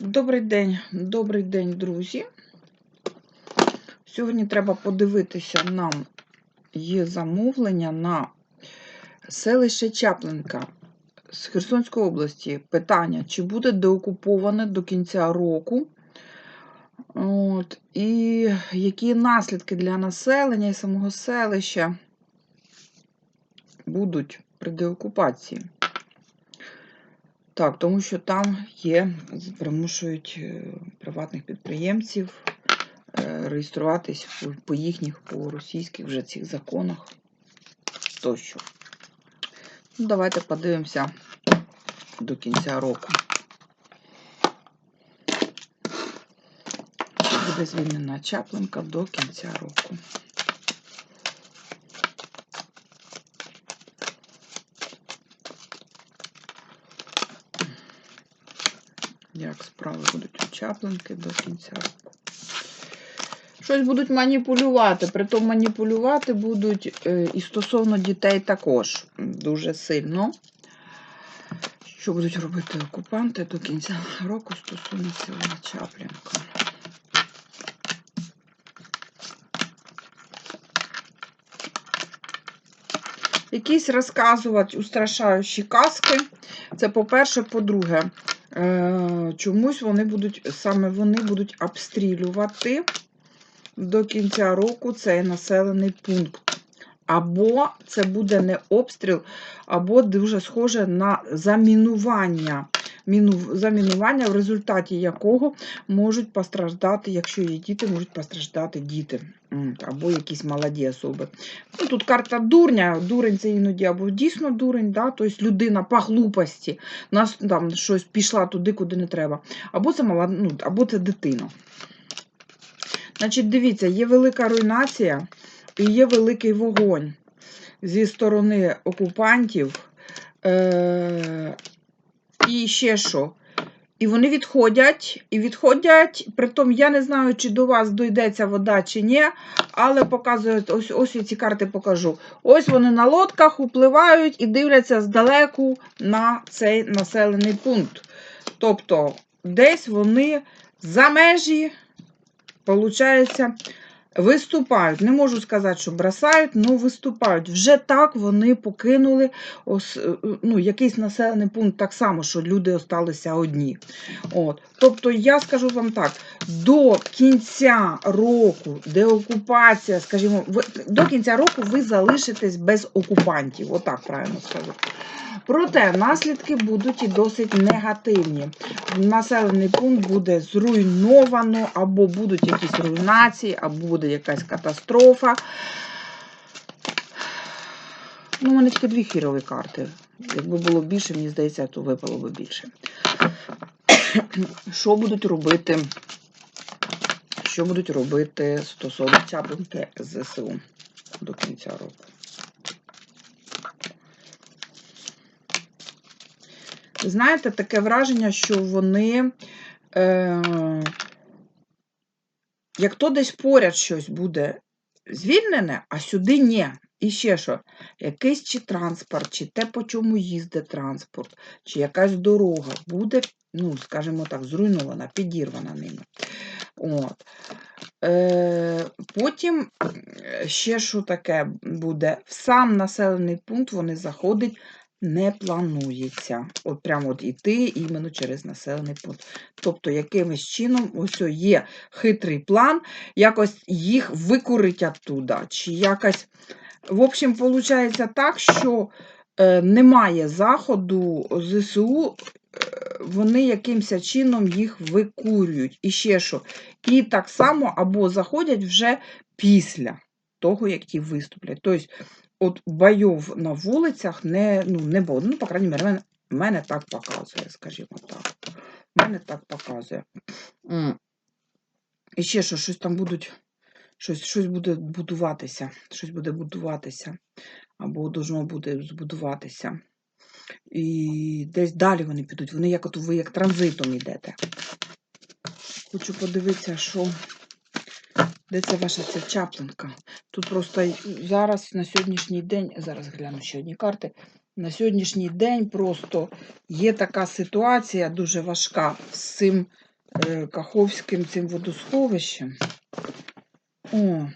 Добрий день, добрий день, друзі. Сьогодні треба подивитися нам є замовлення на селище Чаплинка з Херсонської області. Питання, чи буде деокуповане до кінця року? От, і які наслідки для населення і самого селища будуть при деокупації? Так, тому що там є, примушують е, приватних підприємців е, реєструватись по- їхніх, по російських вже цих законах тощо. Ну, давайте подивимося до кінця року. Буде звільнена Чаплинка до кінця року. Як справи будуть у Чаплинки до кінця року. Щось будуть маніпулювати, притом маніпулювати будуть е, і стосовно дітей також дуже сильно. Що будуть робити окупанти до кінця року стосовно села Чаплінка. Якісь розказувати устрашаючі казки. Це по-перше, по-друге, чомусь вони будуть, саме вони будуть обстрілювати до кінця року цей населений пункт. Або це буде не обстріл, або дуже схоже на замінування. Міну, замінування, в результаті якого можуть постраждати, якщо є діти, можуть постраждати діти. Або якісь молоді особи. Ну, тут карта дурня, дурень це іноді або дійсно дурень, да? тобто людина по глупості нас там щось пішла туди, куди не треба. Або це мала, ну, або це дитина. Значить, дивіться, є велика руйнація і є великий вогонь зі сторони окупантів. Е- і ще що? І вони відходять, і відходять. Притом я не знаю, чи до вас дойдеться вода, чи ні, але показують, ось ось я ці карти покажу. Ось вони на лодках upливають і дивляться здалеку на цей населений пункт. Тобто, десь вони за межі, виходить, виступають. Не можу сказати, що бросають, але виступають. Вже так вони покинули ось, е, ну, якийсь населений пункт так само, що люди осталися одні. От. Тобто, я скажу вам так: до кінця року, де окупація, скажімо, ви, до кінця року ви залишитесь без окупантів. Отак правильно скажу. Проте наслідки будуть і досить негативні. Населений пункт буде зруйновано, або будуть якісь руйнації, або буде якась катастрофа. Ну, у мене тільки дві хірові карти. Якби було більше, мені здається, то випало б більше. Що будуть робити? Що будуть робити стосовно Чаплинки ЗСУ до кінця року? Знаєте, таке враження, що вони, е, як то десь поряд щось буде звільнене, а сюди ні. І ще що, якийсь чи транспорт, чи те, по чому їздить транспорт, чи якась дорога буде, ну, скажімо так, зруйнована, підірвана ними. От. Е, потім е, ще що таке буде, в сам населений пункт вони заходять не планується. От прямо от іти іменно через населений пункт. Тобто, якимось чином ось є хитрий план, якось їх викурить оттуда. Чи якось, в общем, виходить так, що е, немає заходу ЗСУ, е, вони якимось чином їх викурюють. І ще що. І так само або заходять вже після того, як ті виступлять. Тобто, от бойов на вулицях не, ну, не було. Ну, по крайній мірі, мене, мене так показує, скажімо так. Мене так показує. І ще що, щось там будуть, щось, щось буде будуватися, щось буде будуватися, або должно буде збудуватися. І десь далі вони підуть. Вони як от ви як транзитом йдете. Хочу подивитися, що. Де це ваша ця чаплинка? Тут просто зараз на сьогоднішній день, зараз гляну ще одні карти. На сьогоднішній день просто є така ситуація дуже важка з цим е, Каховським цим водосховищем. О.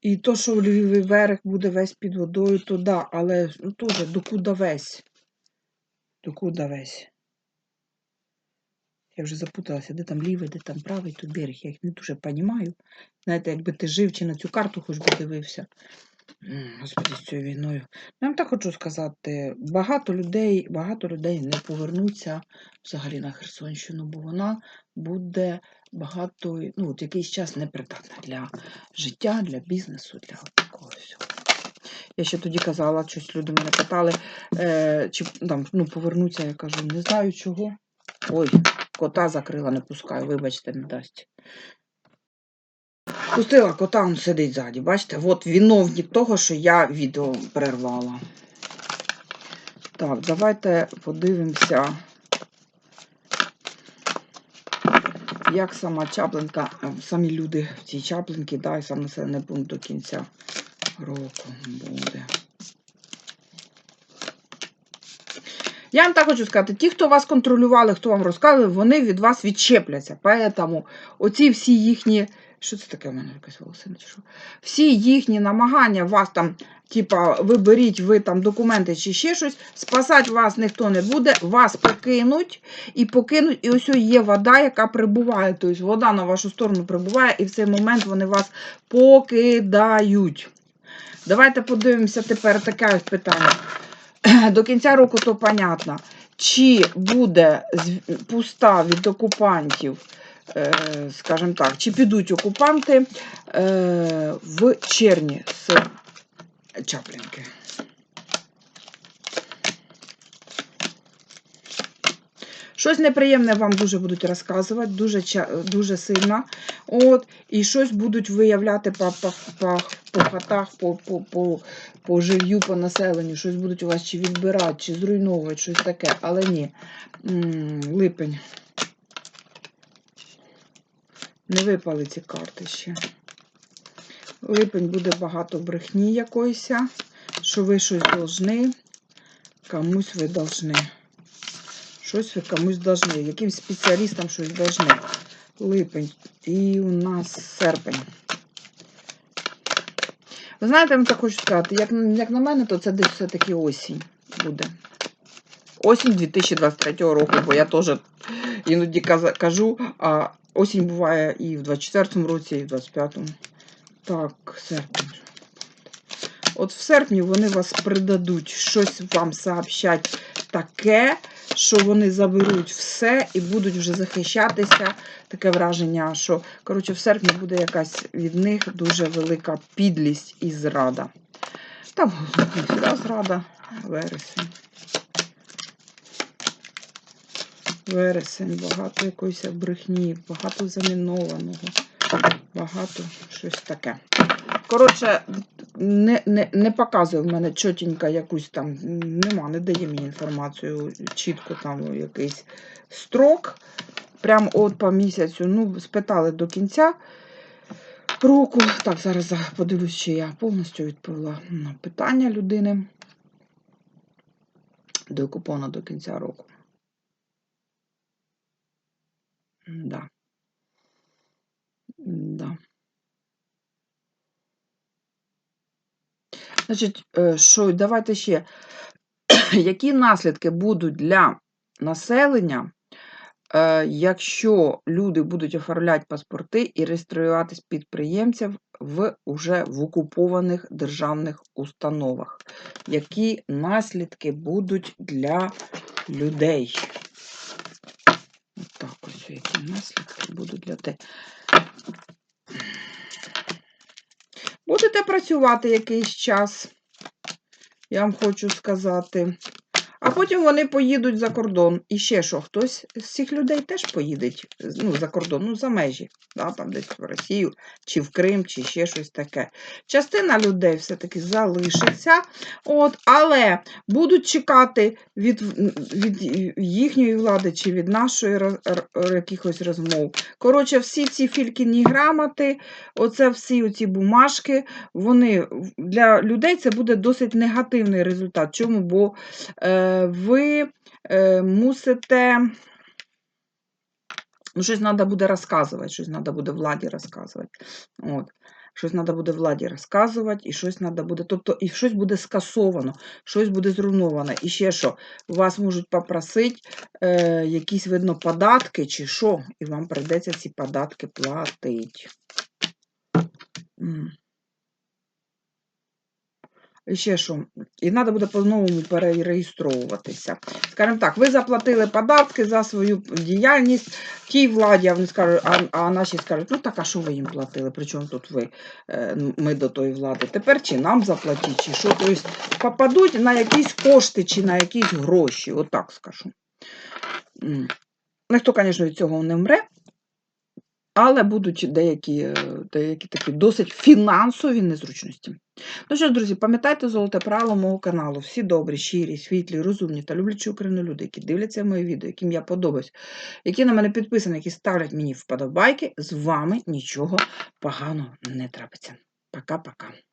І то, що лівий берег буде весь під водою, то да, але ну, теж докуда весь? Докуда весь? Я вже запуталася, де там лівий, де там правий тут берег. Я їх не дуже розумію. Знаєте, якби ти жив чи на цю карту хоч би дивився. Господи, з цією війною. Ну, Я вам так хочу сказати, багато людей, багато людей не повернуться взагалі на Херсонщину, бо вона буде багато, ну, от якийсь час непридатна для життя, для бізнесу, для такого всього. Я ще тоді казала, щось люди мене питали, е, чи там, ну, повернуться, я кажу, не знаю чого. Ой, кота закрила, не пускаю, вибачте, не дасть. Пустила кота, він сидить ззаді. Бачите, от виновник того, що я відео перервала. Так, давайте подивимося, як сама Чаплинка, самі люди в цій Чаплинці, да, і сам населений пункт до кінця року буде. Я вам так хочу сказати, ті, хто вас контролювали, хто вам розказував, вони від вас відчепляться. Поэтому оці всі їхні. Що це таке в мене якась волосина? Що? Всі їхні намагання вас там, типа, ви беріть ви там документи чи ще щось, спасати вас ніхто не буде, вас покинуть і покинуть. І ось є вода, яка прибуває. Тобто вода на вашу сторону прибуває, і в цей момент вони вас покидають. Давайте подивимося тепер таке питання. До кінця року то понятно, чи буде пуста від окупантів, е, скажімо так, чи підуть окупанти е, в червні з Чаплінки. Щось неприємне вам дуже будуть розказувати, дуже, дуже сильно. От, і щось будуть виявляти по, по, по, по хатах, по, по, по, по жилью, по населенню, щось будуть у вас чи відбирати, чи зруйновувати, щось таке. Але ні. М, Липень. Не випали ці карти ще. Липень буде багато брехні якоїсь, що ви щось должны, комусь ви должны. Щось ви комусь должны, якимсь спеціалістам щось должны. Липень. І у нас серпень. Ви знаєте, я вам так хочу сказати, як, як на мене, то це десь все-таки осінь буде. Осінь 2023 року, бо я теж іноді кажу, а осінь буває і в 24-му році, і в 25-му. Так, серпень. От в серпні вони вас придадуть, щось вам сообщать таке, що вони заберуть все і будуть вже захищатися. Таке враження, що коротше, в серпні буде якась від них дуже велика підлість і зрада. Там всегда зрада, вересень. Вересень, багато якоїсь брехні, багато замінованого, багато щось таке. Коротше, не, не, не показує в мене чотенько якусь там, нема, не дає мені інформацію, чітко там якийсь строк. Прям от по місяцю. Ну, спитали до кінця року. Так, зараз подивлюсь, чи я повністю відповіла на питання людини. До купона до кінця року. Да. Да. Значить, е, що, давайте ще. Які наслідки будуть для населення, е, якщо люди будуть оформляти паспорти і реєструватись підприємців в уже в окупованих державних установах? Які наслідки будуть для людей? Так, ось які наслідки будуть для людей. Будете працювати якийсь час, я вам хочу сказати. А потім вони поїдуть за кордон. І ще що, хтось з цих людей теж поїде ну, за кордон, ну, за межі, да, там десь в Росію, чи в Крим, чи ще щось таке. Частина людей все-таки залишиться, от, але будуть чекати від, від їхньої влади чи від нашої якихось розмов. Коротше, всі ці фількіні грамоти, оце всі оці бумажки, вони для людей це буде досить негативний результат. Чому? Бо е, ви е, мусите Ну, щось треба буде розказувати, щось треба буде владі розказувати. От. Щось треба буде владі розказувати, і щось треба буде. Тобто, і щось буде скасовано, щось буде зруйновано. І ще що, вас можуть попросити е, якісь, видно, податки чи що, і вам прийдеться ці податки платити. Ще що, і треба буде по-новому перереєстровуватися. Скажімо так, ви заплатили податки за свою діяльність тій владі, а вони скажуть, а, а наші скажуть, ну так, а що ви їм платили? Причому тут ви, е, ми до тої влади? Тепер чи нам заплатіть, чи що? Тобто попадуть на якісь кошти чи на якісь гроші, отак скажу. Ніхто, звісно, від цього не мре, але будуть деякі, е, деякі такі досить фінансові незручності. Ну що ж, друзі, пам'ятайте золоте правило мого каналу. Всі добрі, щирі, світлі, розумні та люблячі Україну люди, які дивляться мої відео, яким я подобаюсь, які на мене підписані, які ставлять мені вподобайки, з вами нічого поганого не трапиться. Пока-пока.